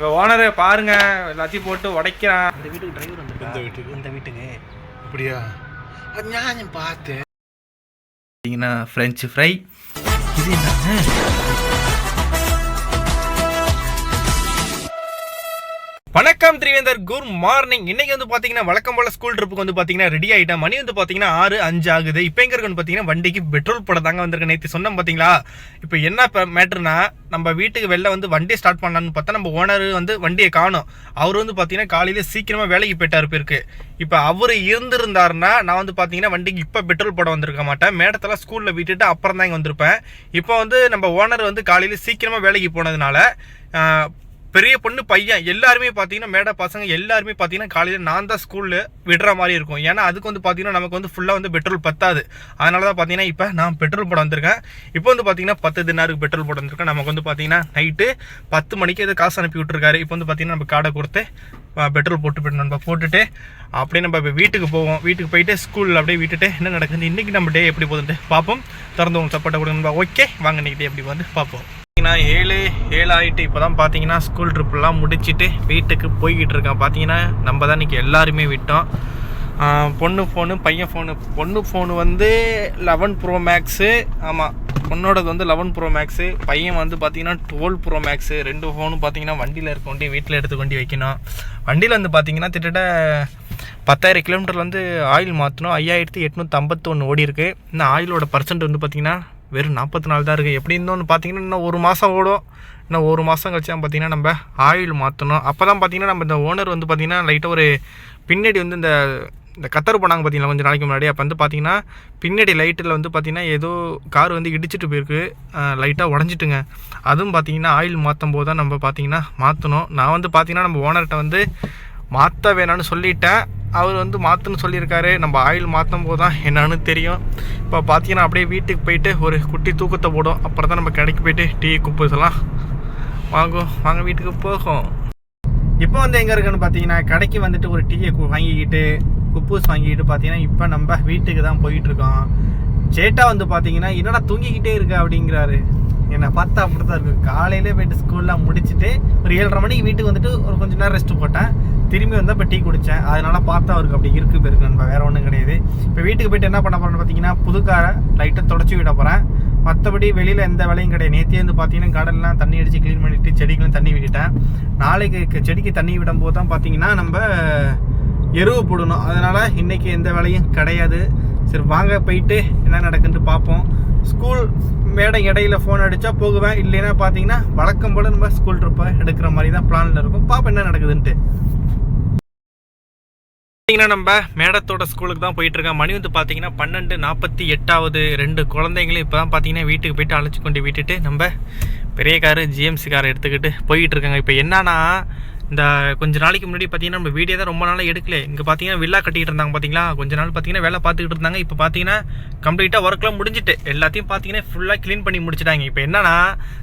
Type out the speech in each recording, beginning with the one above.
இப்போ ஓனரை பாருங்க. எல்லாத்தையும் போட்டு உடைக்கிறான். இந்த வீட்டுக்கு டிரைவர் வந்து இந்த வீட்டுக்கு? இந்த வீட்டுக்கு. அப்படியா? அது ஞான் பார்த்தேன். பார்த்தீங்கன்னா ஃப்ரெஞ்சு ஃப்ரை இது என்ன? வணக்கம் திரிவேந்தர் குட் மார்னிங் இன்னைக்கு வந்து பாத்தீங்கன்னா வழக்கம் போல ஸ்கூல் ட்ரிப்புக்கு வந்து பாத்தீங்கன்னா ரெடி ஆகிட்டேன் மணி வந்து பாத்தீங்கன்னா ஆறு அஞ்சு ஆகுது. இப்போ எங்க இருக்குன்னு பாத்தீங்கன்னா வண்டிக்கு பெட்ரோல் போட தாங்க வந்திருக்கு நேற்று சொன்னோம் பாத்தீங்களா? இப்போ என்ன மேட்ருனா நம்ம வீட்டுக்கு வெளில வந்து வண்டி ஸ்டார்ட் பண்ணலான்னு பார்த்தா நம்ம ஓனர் வந்து வண்டியை காணும். அவர் வந்து பாத்தீங்கன்னா காலையிலே சீக்கிரமா வேலைக்கு போயிட்டார் பேருக்கு இப்போ அவர் இருந்திருந்தாருன்னா நான் வந்து பாத்தீங்கன்னா வண்டிக்கு இப்போ பெட்ரோல் போட வந்திருக்க மாட்டேன். மேடத்தெல்லாம் ஸ்கூல்ல விட்டுட்டு அப்புறம் தான் இங்கே வந்திருப்பேன். இப்போ வந்து நம்ம ஓனர் வந்து காலையில சீக்கிரமா வேலைக்கு போனதுனால பெரிய பொண்ணு பையன். எல்லாருமே பார்த்தீங்கன்னா மேடை பசங்க எல்லாருமே பார்த்தீங்கன்னா காலையில் நான் தான் ஸ்கூலில் விடுற மாதிரி இருக்கும். ஏன்னா அதுக்கு வந்து பார்த்தீங்கன்னா நமக்கு வந்து ஃபுல்லாக வந்து பெட்ரோல் பத்தாது. அதனால தான் பார்த்தீங்கன்னா இப்போ நான் பெட்ரோல் போட வந்திருக்கேன். இப்போ வந்து பார்த்தீங்கன்னா பத்து தினாருக்கு பெட்ரோல் போட வந்திருக்கேன். நமக்கு வந்து பார்த்தீங்கன்னா நைட்டு பத்து மணிக்கு இது காசு அனுப்பி விட்டுருக்காரு. இப்போ வந்து பார்த்தீங்கன்னா நம்ம கார்டை கொடுத்து பெட்ரோல் போட்டு போயிட்டு நம்ம போட்டுட்டு அப்படியே நம்ம இப்போ வீட்டுக்கு போவோம். வீட்டுக்கு போயிட்டு ஸ்கூலில் அப்படியே விட்டுட்டு என்ன நடக்குது? இன்றைக்கி நம்ம டே எப்படி போகுதுன்ட்டு பார்ப்போம் திறந்து உங்களுக்கு சப்போர்ட்டை கொடுங்க ஓகே வாங்க இன்னைக்கு டே எப்படி வந்து பார்ப்போம் பார்த்தீங்கன்னா ஏழு ஏழு ஆகிட்டு இப்போ தான் பார்த்தீங்கன்னா ஸ்கூல் ட்ரிப்லாம் முடிச்சுட்டு வீட்டுக்கு போய்கிட்டு இருக்கேன். பார்த்தீங்கன்னா நம்ம தான் இன்றைக்கி எல்லாருமே விட்டோம். பொண்ணு ஃபோனு பையன் ஃபோனு பொண்ணு ஃபோனு வந்து லெவன் ப்ரோ மேக்ஸு ஆமாம் பொண்ணோடது வந்து லெவன் ப்ரோ மேக்ஸு பையன் வந்து பார்த்தீங்கன்னா டுவெல் ப்ரோ மேக்ஸு ரெண்டு ஃபோனும் பார்த்தீங்கன்னா வண்டியில் இருக்கொண்டி வீட்டில் எடுத்துக்கொண்டு வைக்கணும். வண்டியில் வந்து பார்த்தீங்கன்னா கிட்டத்தட்ட பத்தாயிரம் கிலோமீட்டர் வந்து ஆயில் மாற்றணும் ஐயாயிரத்தி எட்நூற்றி ஐம்பத்தொன்று ஓடி இருக்குது இந்த ஆயிலோட பர்சன்ட் வந்து பார்த்திங்கன்னா வெறும் நாற்பத்தி நாள் தான் இருக்குது எப்படி இருந்தோம்னு பார்த்தீங்கன்னா இன்னும் ஒரு மாதம் ஓடும். இன்னும் ஒரு மாதம் கழிச்சு தான் பார்த்தீங்கன்னா நம்ம ஆயில் மாற்றணும் அப்போ தான் பார்த்தீங்கன்னா நம்ம இந்த ஓனர் வந்து பார்த்தீங்கன்னா லைட்டாக ஒரு பின்னாடி வந்து இந்த இந்த கத்தர் போனாங்க பார்த்தீங்களா கொஞ்சம் நாளைக்கு முன்னாடி. அப்போ வந்து பார்த்தீங்கன்னா பின்னாடி லைட்டில் வந்து பார்த்தீங்கன்னா ஏதோ கார் வந்து இடிச்சிட்டு போயிருக்கு. லைட்டாக உடஞ்சிட்டுங்க. அதுவும் பார்த்தீங்கன்னா ஆயில் மாற்றும் போது தான் நம்ம பார்த்தீங்கன்னா மாற்றணும் நான் வந்து பார்த்தீங்கன்னா நம்ம ஓனர்கிட்ட வந்து மாற்ற வேணாம்னு சொல்லிட்டேன். அவர் வந்து மாற்றுன்னு சொல்லியிருக்காரு. நம்ம ஆயில் மாற்றும் போது தான் என்னன்னு தெரியும். இப்போ பார்த்தீங்கன்னா அப்படியே வீட்டுக்கு போயிட்டு ஒரு குட்டி தூக்கத்தை போடும். அப்புறம் தான் நம்ம கடைக்கு போயிட்டு டீ குப்பைலாம் வாங்கும் வாங்க வீட்டுக்கு போகும். இப்போ வந்து எங்கே இருக்குன்னு பார்த்தீங்கன்னா கடைக்கு வந்துட்டு ஒரு டீயை கு- வாங்கிக்கிட்டு குப்பூஸ் வாங்கிக்கிட்டு பார்த்தீங்கன்னா இப்போ நம்ம வீட்டுக்கு தான் போயிட்டுருக்கோம். சேட்டா வந்து பார்த்தீங்கன்னா என்னடா தூங்கிக்கிட்டே இருக்கு? அப்படிங்கிறாரு. என்னை பார்த்தா அப்படி தான் இருக்குது காலையிலே போயிட்டு ஸ்கூல்லாம் முடிச்சுட்டு ஒரு ஏழரை மணிக்கு வீட்டுக்கு வந்துட்டு ஒரு கொஞ்சம் நேரம் ரெஸ்ட் போட்டேன். திரும்பி வந்தால் இப்போ டீ குடித்தேன் அதனால பார்த்தா அவருக்கு அப்படி இருக்கு போயிருக்கு நண்பா. வேறு ஒன்றும் கிடையாது. இப்போ வீட்டுக்கு போயிட்டு என்ன பண்ண போகிறேன்னு பார்த்தீங்கன்னா புதுக்காரை லைட்டை லைட்டாக தொடச்சி விட போகிறேன் மற்றபடி வெளியில் எந்த வேலையும் கிடையாது. நேற்றே வந்து பார்த்தீங்கன்னா கடல்லாம் தண்ணி அடித்து க்ளீன் பண்ணிவிட்டு செடிகளும் தண்ணி விட்டுட்டேன். நாளைக்கு செடிக்கு தண்ணி விடும்போது தான் பார்த்தீங்கன்னா நம்ம எருவு போடணும். அதனால் இன்றைக்கி எந்த வேலையும் கிடையாது. சரி வாங்க போயிட்டு என்ன நடக்குன்னு பார்ப்போம். ஸ்கூல் மேடை இடையில ஃபோன் அடித்தா போகுவேன். இல்லைன்னா பார்த்தீங்கன்னா வழக்கம் போல் நம்ம ஸ்கூல் ட்ரிப்பை எடுக்கிற மாதிரி தான் பிளானில் இருக்கும். பாப்பா என்ன நடக்குதுன்ட்டு. பார்த்தீங்கன்னா நம்ம மேடத்தோட ஸ்கூலுக்கு தான் போயிட்டு இருக்கேன் மணி வந்து பார்த்தீங்கன்னா பன்னெண்டு நாற்பத்தி எட்டாவது ரெண்டு குழந்தைங்களும் இப்போ தான் பார்த்தீங்கன்னா வீட்டுக்கு போயிட்டு அழைச்சி கொண்டு விட்டுட்டு நம்ம பெரிய காரு ஜிஎம்சி காரை எடுத்துக்கிட்டு போயிட்டு இருக்காங்க. இப்போ என்னன்னா இந்த கொஞ்ச நாளைக்கு முன்னாடி பார்த்தீங்கன்னா நம்ம வீடியோ தான் ரொம்ப நாளாக எடுக்கல. இங்கே பார்த்தீங்கன்னா வில்லா கட்டிக்கிட்டு இருந்தாங்க பார்த்தீங்களா கொஞ்ச நாள் பார்த்தீங்கன்னா வேலை பார்த்துக்கிட்டு இருந்தாங்க. இப்போ பார்த்தீங்கன்னா கம்ப்ளீட்டாக ஒர்க்லாம் முடிஞ்சிட்டு. எல்லாத்தையும் பார்த்தீங்கன்னா ஃபுல்லாக க்ளீன் பண்ணி முடிச்சிட்டாங்க. இப்போ என்னன்னா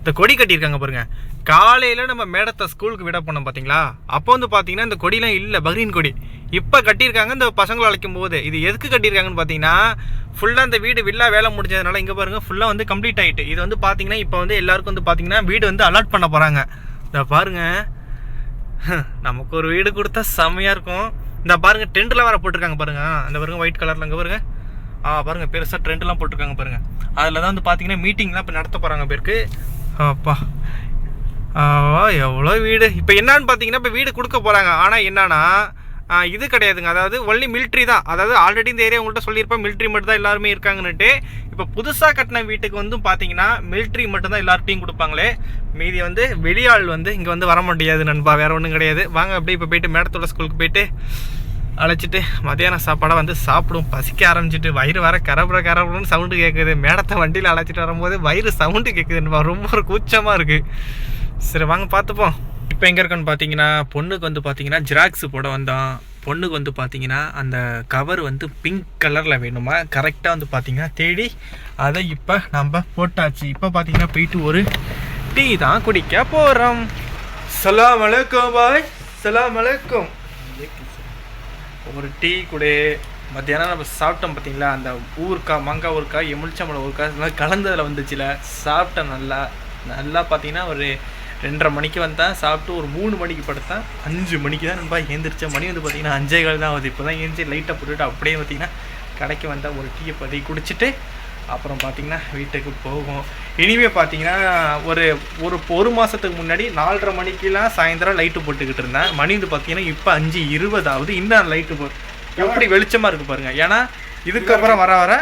இந்த கொடி கட்டியிருக்காங்க பாருங்கள் காலையில் நம்ம மேடத்தை ஸ்கூலுக்கு விட போனோம் பார்த்தீங்களா அப்போ வந்து பார்த்தீங்கன்னா இந்த கொடிலாம் இல்லை பக்ரீன் கொடி. இப்போ கட்டியிருக்காங்க இந்த பசங்களை அழைக்கும் போது. இது எதுக்கு கட்டியிருக்காங்கன்னு பார்த்தீங்கன்னா ஃபுல்லாக இந்த வீடு வில்லா வேலை முடிஞ்சதுனால இங்கே பாருங்கள் ஃபுல்லாக வந்து கம்ப்ளீட் ஆகிட்டு இது வந்து பார்த்தீங்கன்னா இப்போ வந்து எல்லாருக்கும் வந்து பார்த்தீங்கன்னா வீடு வந்து அலாட் பண்ண போகிறாங்க இந்த பாருங்கள் நமக்கு ஒரு வீடு கொடுத்தா செம்மையாக இருக்கும். இந்த பாருங்க டென்ட்லாம் வேறு போட்டிருக்காங்க பாருங்க. அந்த பாருங்க ஒயிட் கலரில் அங்கே பாருங்க. ஆ பாருங்க பெருசாக ட்ரெண்ட்லாம் போட்டிருக்காங்க பாருங்க. அதில் தான் வந்து பார்த்தீங்கன்னா மீட்டிங்லாம் இப்போ நடத்த போகிறாங்க பேருக்கு. அப்பா. எவ்வளோ வீடு. இப்போ என்னன்னு பார்த்தீங்கன்னா இப்போ வீடு கொடுக்க போகிறாங்க ஆனால் என்னன்னா இது கிடையாதுங்க. அதாவது ஒன்லி மிலிட்ரி தான். அதாவது ஆல்ரெடி இந்த ஏரியா உங்கள்கிட்ட சொல்லியிருப்பேன். மிலிட்ரி மட்டும் தான் எல்லாருமே இருக்காங்கன்னுட்டு. இப்போ புதுசாக கட்டின வீட்டுக்கு வந்து பார்த்தீங்கன்னா மிலிட்ரி மட்டும்தான் எல்லார்ட்டையும் கொடுப்பாங்களே. மீதி வந்து வெளியாள் வந்து இங்கே வந்து வர முடியாது நண்பா. வேறு ஒன்றும் கிடையாது. வாங்க அப்படியே இப்போ போயிட்டு மேடத்தோட ஸ்கூலுக்கு போயிட்டு அழைச்சிட்டு மதியான சாப்பாடை வந்து சாப்பிடும். பசிக்க ஆரம்பிச்சிட்டு வயிறு வர கரபுற கரபுறன்னு சவுண்டு கேட்குது மேடத்தை வண்டியில் அழைச்சிட்டு வரும்போது வயிறு சவுண்டு கேட்குதுன்னு ரொம்ப ஒரு கூச்சமாக இருக்குது சரி வாங்க பார்த்துப்போம். இப்போ எங்கே இருக்குன்னு பார்த்தீங்கன்னா பொண்ணுக்கு வந்து பார்த்தீங்கன்னா ஜெராக்ஸ் போட வந்தோம் பொண்ணுக்கு வந்து பார்த்தீங்கன்னா அந்த கவர் வந்து பிங்க் கலரில் வேணுமா? கரெக்டாக வந்து பார்த்தீங்கன்னா தேடி அதை இப்போ நம்ம போட்டாச்சு. இப்போ பார்த்தீங்கன்னா போயிட்டு ஒரு டீ தான் குடிக்க போகிறோம் சலாம் அலைக்கும் பாய் சலாம் அலைக்கும் ஒரு டீ கூட. மத்தியானம் நம்ம சாப்பிட்டோம் பார்த்தீங்களா அந்த ஊறுக்காய் மாங்காய் ஊறுக்காய் எமுளிச்சம்பழம் ஊறுக்காய் இதெல்லாம் கலந்ததில் வந்துச்சுல. சாப்பிட்டேன் நல்லா. நல்லா பார்த்தீங்கன்னா ஒரு ரெண்டரை மணிக்கு வந்தேன் சாப்பிட்டு ஒரு மூணு மணிக்கு படுத்தேன் அஞ்சு மணிக்கு தான் நண்பா எழுந்திரிச்சேன் மணி வந்து பார்த்தீங்கன்னா அஞ்சே கால் தான் ஆகுது. இப்போ தான் எழுந்திரிச்சு லைட்டை போட்டுட்டு அப்படியே பார்த்தீங்கன்னா கடைக்கு வந்தால் ஒரு டீயை பதி குடிச்சிட்டு அப்புறம் பார்த்தீங்கன்னா வீட்டுக்கு போகும். இனிமே பார்த்தீங்கன்னா ஒரு ஒரு ஒரு மாதத்துக்கு முன்னாடி நாலரை மணிக்கெலாம் சாயந்தரம் லைட்டு போட்டுக்கிட்டு இருந்தேன். மணி வந்து பார்த்தீங்கன்னா இப்போ அஞ்சு இருபதாவது இன்னும் லைட்டு போ எப்படி வெளிச்சமாக இருக்குது பாருங்கள் ஏன்னா இதுக்கப்புறம் வர வர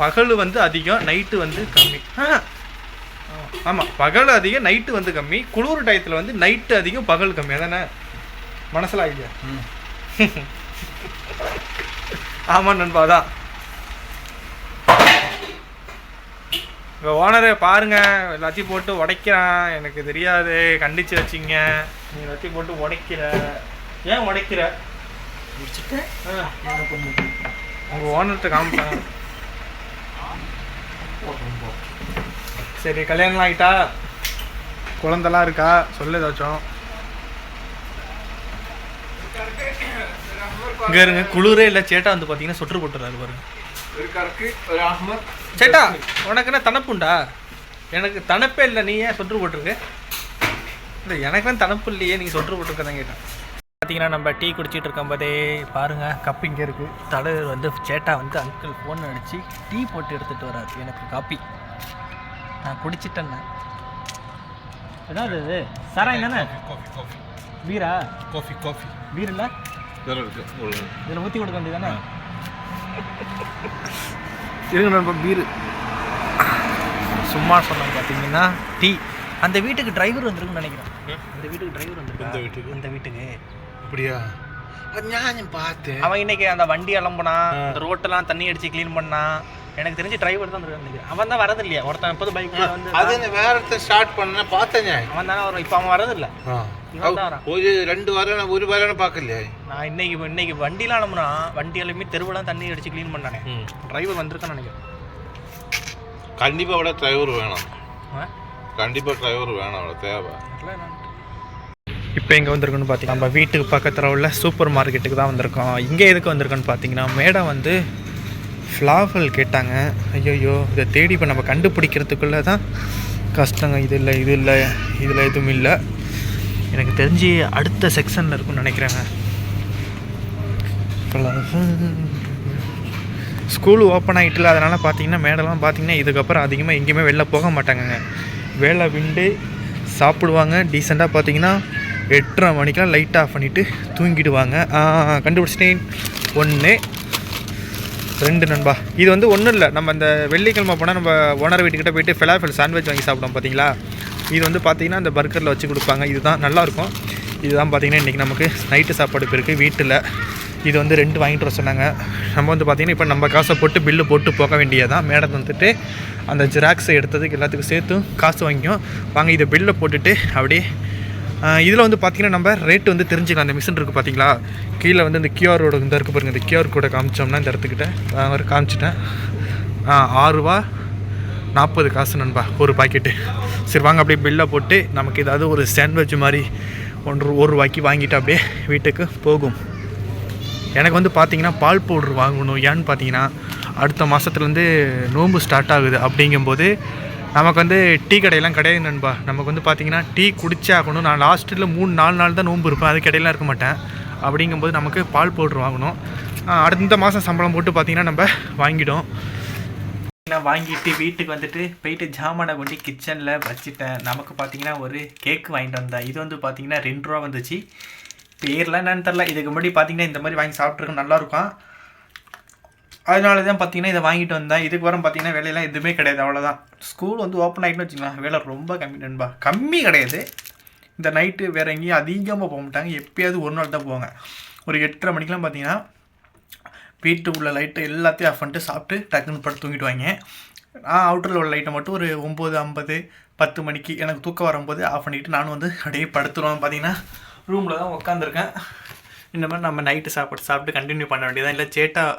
பகல் வந்து அதிகம் நைட்டு வந்து கம்மி. ஆ ஆமாம் பகல் அதிகம் நைட்டு வந்து கம்மி. குளிர் டயத்தில் வந்து நைட்டு அதிகம் பகல் கம்மி. அதானே? மனசில் ஐடியா ஆமாம் நண்பா அதான். இப்போ ஓனரை பாருங்க. எல்லாத்தையும் போட்டு உடைக்கிறான். எனக்கு தெரியாது. கண்டிச்சு வச்சிங்க. நீ எல்லாத்தையும் போட்டு உடைக்கிற. ஏன் உடைக்கிற? உங்கள் ஓனர்கிட்ட காமிப்பாங்க சரி கல்யாணம் ஆகிட்டா குழந்தெல்லாம் இருக்கா? சொல்லு ஏதாச்சும். இங்க இருங்க குளிரே இல்லை. சேட்டா வந்து பார்த்தீங்கன்னா சொட்டு போட்டுறாரு பாருங்க. சேட்டா உனக்கு என்ன தனப்புண்டா எனக்கு தனப்பே இல்லை நீ ஏன் சொட்டு போட்டிருக்க? இல்லை எனக்கு தனப்பு இல்லையே நீங்கள் சொட்டு போட்டிருக்க தான் கேட்டேன். பார்த்தீங்கன்னா நம்ம டீ குடிச்சிட்டு இருக்கும்போதே பாருங்க கப் இங்கே இருக்குது தலைவர் வந்து சேட்டா வந்து அங்கிள் ஃபோன் அடிச்சு டீ போட்டு எடுத்துகிட்டு வராரு. எனக்கு காப்பி. நான் குடிச்சிட்டேன்னு என்னது இது? சாராயம் தானே காஃபி காஃபி பீரா? காஃபி காஃபி பீர் இல்லை வேற இருக்கு இதில் ஊற்றி கொடுக்க வேண்டியதானே இருங்க நண்பா பீரு. சும்மா சொன்னேன் பார்த்தீங்கன்னா டீ. அந்த வீட்டுக்கு டிரைவர் வந்திருக்குன்னு நினைக்கிறேன். அந்த வீட்டுக்கு டிரைவர் வந்திருக்கு? எந்த வீட்டுக்கு? இந்த வீட்டுக்கு. அப்படியா? ஞானம் பார்த்தேன் அவன் இன்னைக்கு அந்த வண்டி அலம்புனா ரோட்டெல்லாம் தண்ணி அடிச்சு க்ளீன் பண்ணா எனக்கு தெரிஞ்சு டிரைவர் தான் நினைக்கிறேன் அவன் தான் வரது இல்லையா? ஒருத்தன் எப்போது பைக் வந்து அது வேற ஒருத்தர் ஸ்டார்ட் பண்ண பார்த்தேன் அவன் தானே வரும் இப்போ அவன் வரது இல்லை. ஒரு ரெண்டு வாரம் ஒரு வாரம் பார்க்கல நான் இன்னைக்கு இன்னைக்கு வண்டிலாம் அனுப்புனா வண்டி எல்லாமே தெருவெல்லாம் தண்ணி அடிச்சு க்ளீன் பண்ணானே. டிரைவர் வந்திருக்கான்னு நினைக்கிறேன். கண்டிப்பாக விட டிரைவர் வேணும். கண்டிப்பாக டிரைவர் வேணும் அவ்வளோ தேவை. இப்போ எங்கே வந்திருக்குன்னு பார்த்தீங்கன்னா நம்ம வீட்டுக்கு பக்கத்தில் உள்ள சூப்பர் மார்க்கெட்டுக்கு தான் வந்திருக்கோம். இங்கே எதுக்கு வந்திருக்கோன்னு பார்த்தீங்கன்னா மேடம் வந்து ஃப்ளாவல் கேட்டாங்க. ஐயோயோ இதை தேடி இப்போ நம்ம கண்டுபிடிக்கிறதுக்குள்ளே தான் கஷ்டங்க. இது இல்லை இது இல்லை இதில் எதுவும் இல்லை. எனக்கு தெரிஞ்சு அடுத்த செக்ஷனில் இருக்கும்னு நினைக்கிறேங்க. ஸ்கூல் ஓப்பன் ஆகிட்டுல அதனால் பார்த்தீங்கன்னா மேடெல்லாம் பார்த்தீங்கன்னா இதுக்கப்புறம் அதிகமாக எங்கேயுமே வெளில போக மாட்டாங்கங்க. வேலை விண்டு சாப்பிடுவாங்க. டீசெண்டாக பார்த்தீங்கன்னா எட்டரை மணிக்கெலாம் லைட் ஆஃப் பண்ணிவிட்டு தூங்கிடுவாங்க. கண்டுபிடிச்சிட்டேன். ஒன்று ரெண்டு நண்பா. இது வந்து ஒன்றும் இல்லை. நம்ம இந்த வெள்ளிக்கிழமை போனால் நம்ம ஓனர் வீட்டுக்கிட்ட போயிட்டு ஃபிலாஃபில் சாண்ட்விச் வாங்கி சாப்பிடுவோம் பார்த்தீங்களா இது வந்து பார்த்தீங்கன்னா அந்த பர்கரில் வச்சு கொடுப்பாங்க. இதுதான் நல்லாயிருக்கும் இதுதான் பார்த்தீங்கன்னா இன்றைக்கி நமக்கு நைட்டு சாப்பாடு இருக்குது வீட்டில். இது வந்து ரெண்டு வாங்கிட்டு வர சொன்னாங்க. நம்ம வந்து பார்த்திங்கன்னா இப்போ நம்ம காசை போட்டு பில்லு போட்டு போக வேண்டியதான் மேடம் வந்துட்டு அந்த ஜெராக்ஸை எடுத்ததுக்கு எல்லாத்துக்கும் சேர்த்து காசு வாங்கிக்கும். வாங்க இதை பில்லை போட்டுட்டு அப்படியே இதில் வந்து பார்த்தீங்கன்னா நம்ம ரேட் வந்து தெரிஞ்சுக்கலாம். அந்த மிஷின் இருக்குது பார்த்தீங்களா கீழே வந்து இந்த கியூஆரோட இந்த இருக்குது பாருங்கள் இந்த கியூஆர் கோடை காமிச்சோம்னா இந்த இடத்துக்கிட்ட நான் ஒரு காமிச்சிட்டேன். ஆ நாற்பது காசு நண்பா ஒரு பாக்கெட்டு சரி வாங்க அப்படியே பில்லை போட்டு நமக்கு ஏதாவது ஒரு சாண்ட்விச் மாதிரி ஒன்று ஒரு ரூபாய்க்கு வாங்கிட்டு அப்படியே வீட்டுக்கு போகும். எனக்கு வந்து பார்த்தீங்கன்னா பால் பவுட்ரு வாங்கணும். ஏன்னு பார்த்தீங்கன்னா அடுத்த மாதத்துலேருந்து நோன்பு ஸ்டார்ட் ஆகுது. அப்படிங்கும்போது நமக்கு வந்து டீ கடையெல்லாம் கிடையாது நண்பா. நமக்கு வந்து பார்த்திங்கன்னா டீ குடிச்சே ஆகணும் நான் லாஸ்ட்டில் மூணு நாலு நாள் தான் நோன்பு இருப்பேன். அது இடையிலாம் இருக்க மாட்டேன். அப்படிங்கும்போது நமக்கு பால் பவுட்ரு வாங்கணும். அடுத்த மாதம் சம்பளம் போட்டு பார்த்திங்கன்னா நம்ம வாங்கிடும் நான் வாங்கிட்டு வீட்டுக்கு வந்துட்டு போயிட்டு ஜாமானை கொண்டு கிச்சனில் வச்சுட்டேன். நமக்கு பார்த்தீங்கன்னா ஒரு கேக் வாங்கிட்டு வந்தேன். இது வந்து பார்த்தீங்கன்னா ரெண்டு ரூபா வந்துச்சு. பேர்லாம் என்னன்னு தெரில இதுக்கு முன்னாடி பார்த்தீங்கன்னா இந்த மாதிரி வாங்கி சாப்பிட்ருக்கோம் நல்லாயிருக்கும் அதனால தான் பார்த்தீங்கன்னா இதை வாங்கிட்டு வந்தேன். இதுக்கு வரும் பார்த்தீங்கன்னா வேலையெல்லாம் எதுவுமே கிடையாது அவ்வளோதான் ஸ்கூல் வந்து ஓப்பன் ஆகிட்டுன்னு வச்சுக்கலாம் வேலை ரொம்ப கம்மி நண்பா. கம்மி கிடையாது. இந்த நைட்டு வேறு எங்கேயும் அதிகமாக போக மாட்டாங்க. எப்பயாவது ஒரு நாள் தான் போவாங்க. ஒரு எட்டரை மணிக்கெலாம் பார்த்தீங்கன்னா வீட்டுக்குள்ள லைட்டை எல்லாத்தையும் ஆஃப் பண்ணிட்டு சாப்பிட்டு டக்குன்னு படுத்து தூங்கிடுவாங்க. நான் அவுட்டரில் உள்ள லைட்டை மட்டும் ஒரு ஒம்பது ஐம்பது பத்து மணிக்கு எனக்கு தூக்கம் வரும்போது ஆஃப் பண்ணிவிட்டு நானும் வந்து அப்படியே படுத்துருவேன் பார்த்தீங்கன்னா ரூமில் தான் உட்காந்துருக்கேன் இந்த மாதிரி நம்ம நைட்டு சாப்பாடு சாப்பிட்டு கண்டினியூ பண்ண வேண்டியதான் இல்லை சேட்டாக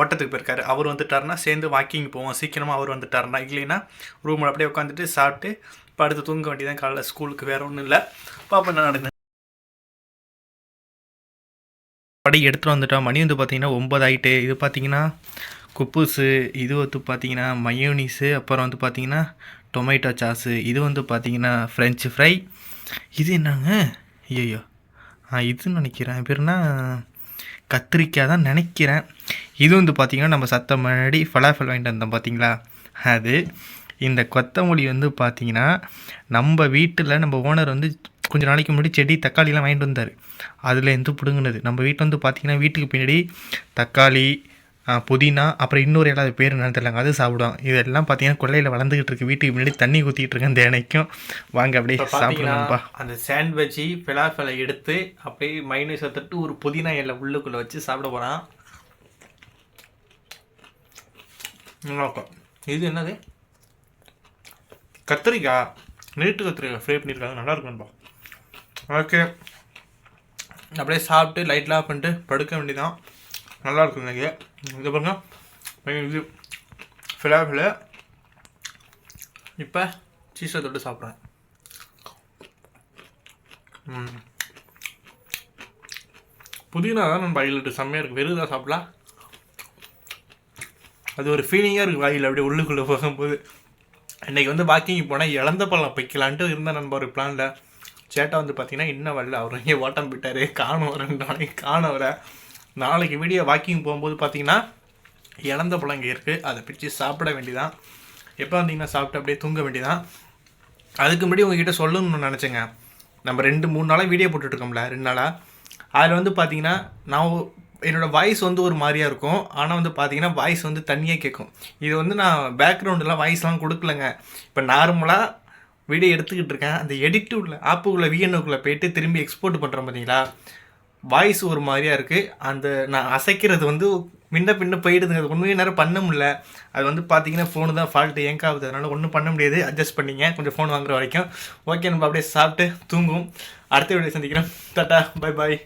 ஓட்டத்துக்கு போயிருக்காரு. அவர் வந்துட்டாருன்னா சேர்ந்து வாக்கிங் போவோம். சீக்கிரமாக அவர் வந்துட்டாருன்னா. இல்லைன்னா ரூமில் அப்படியே உட்காந்துட்டு சாப்பிட்டு படுத்து தூங்க வேண்டியதான் காலைல ஸ்கூலுக்கு வேறு ஒன்றும் இல்லை. பாப்பா என்ன நடந்தது படி எடுத்துகிட்டு வந்துட்டோம். மணி வந்து பார்த்தீங்கன்னா ஒம்பது ஆகிட்டு இது பார்த்தீங்கன்னா குப்பூஸு இது வந்து பார்த்தீங்கன்னா மயோனிஸு அப்புறம் வந்து பார்த்தீங்கன்னா டொமேட்டோ சாஸு இது வந்து பார்த்தீங்கன்னா ஃப்ரெஞ்சு ஃப்ரை இது என்னங்க? ஐயோ ஆ இதுன்னு நினைக்கிறேன். பேர்னா கத்திரிக்காய் தான் நினைக்கிறேன். இது வந்து பார்த்திங்கன்னா நம்ம சத்த முன்னாடி ஃபலாஃபல் வாங்கிட்டு வந்தோம் பார்த்தீங்களா அது இந்த கொத்தமல்லி வந்து பார்த்திங்கன்னா நம்ம வீட்டில் நம்ம ஓனர் வந்து கொஞ்ச நாளைக்கு முன்னாடி செடி தக்காளிலாம் வாங்கிட்டு வந்தார். அதில் எந்த பிடுங்கினது. நம்ம வீட்டில் வந்து பார்த்திங்கன்னா வீட்டுக்கு பின்னாடி தக்காளி புதினா அப்புறம் இன்னொரு இல்லாத பேர் என்னன்னு தெரியலங்க. அது சாப்பிடுவோம் இதெல்லாம் பார்த்தீங்கன்னா கொள்ளையில் வளர்ந்துக்கிட்டு இருக்கு. வீட்டுக்கு முன்னாடி தண்ணி ஊற்றிட்டு இருக்கேன் இந்த இணைக்கும் வாங்க அப்படியே சாப்பிடணும்பா. அந்த சாண்ட்விட்சு ஃபிலாஃபிலை எடுத்து அப்படியே மைனஸை தட்டு ஒரு புதினா இலை உள்ளுக்குள்ளே வச்சு சாப்பிட போகிறான் நல்லாயிருக்கும் இது என்னது? கத்திரிக்காய். நீட்டு கத்திரிக்காய் ஃப்ரை பண்ணியிருக்காங்க. நல்லா இருக்கும்பா ஓகே. அப்படியே சாப்பிட்டு லைட்லாம் பண்ணிட்டு படுக்க வேண்டியதான் நல்லா இருக்கும் இன்னைக்கு இது பாருங்க. இது. ஃபிலாஃபில் இப்போ சீஸை தொட்டு சாப்பிட்றேன். புதினா தான் நம்ம வாயிலிட்டு செம்மையாக இருக்குது வெறும் தான் சாப்பிடலாம். அது ஒரு ஃபீலிங்காக இருக்குது வாயில். அப்படியே உள்ளுக்குள்ளே போகும்போது. இன்றைக்கி வந்து வாக்கிங் போனால் இழந்த பழம் வைக்கலான்ட்டு இருந்தால் நண்பர் ஒரு பிளானில் சேட்டா வந்து பார்த்தீங்கன்னா இன்னும் வரல. அவர் இங்கே ஓட்டம் போயிட்டாரு. காணும். ரெண்டு நாளைக்கு காண வர நாளைக்கு வீடியோ வாக்கிங் போகும்போது பார்த்தீங்கன்னா இழந்த பழம் இங்கே இருக்குது அதை பிடிச்சி சாப்பிட வேண்டியதான் எப்போ வந்தீங்கன்னா சாப்பிட்டு அப்படியே தூங்க வேண்டியதான் அதுக்கு முன்னாடி உங்ககிட்ட சொல்லணும்னு நினச்சேங்க. நம்ம ரெண்டு மூணு நாளாக வீடியோ போட்டுட்ருக்கோம்ல ரெண்டு நாளாக அதில் வந்து பார்த்தீங்கன்னா நான் என்னோடய வாய்ஸ் வந்து ஒரு மாதிரியாக இருக்கும். ஆனால் வந்து பார்த்தீங்கன்னா வாய்ஸ் வந்து தனியாக கேட்கும் இது வந்து நான் பேக்ரவுண்டெலாம் வாய்ஸ்லாம் கொடுக்கலங்க. இப்போ நார்மலாக வீடியோ எடுத்துக்கிட்டு இருக்கேன். அந்த எடிட்டு உள்ள ஆப்புக்குள்ளே விஎன்ஓக்குள்ளே போயிட்டு திரும்பி எக்ஸ்போர்ட் பண்ணுறோம் பார்த்தீங்களா வாய்ஸ் ஒரு மாதிரியாக இருக்குது அந்த நான் அசைக்கிறது வந்து முன்ன பின்ன போயிடுதுங்க. அது ஒன்றுமே நேரம் பண்ண முடியல. அது வந்து பார்த்தீங்கன்னா ஃபோனு தான் ஃபால்ட்டு ஏங்காகுது. அதனால் ஒன்றும் பண்ண முடியாது. அட்ஜஸ்ட் பண்ணிங்க. கொஞ்சம் ஃபோன் வாங்குற வரைக்கும். ஓகே நம்ம அப்படியே சாப்பிட்டு தூங்கும் அடுத்த வீடியோ சந்திக்கிறோம். Tata bye bye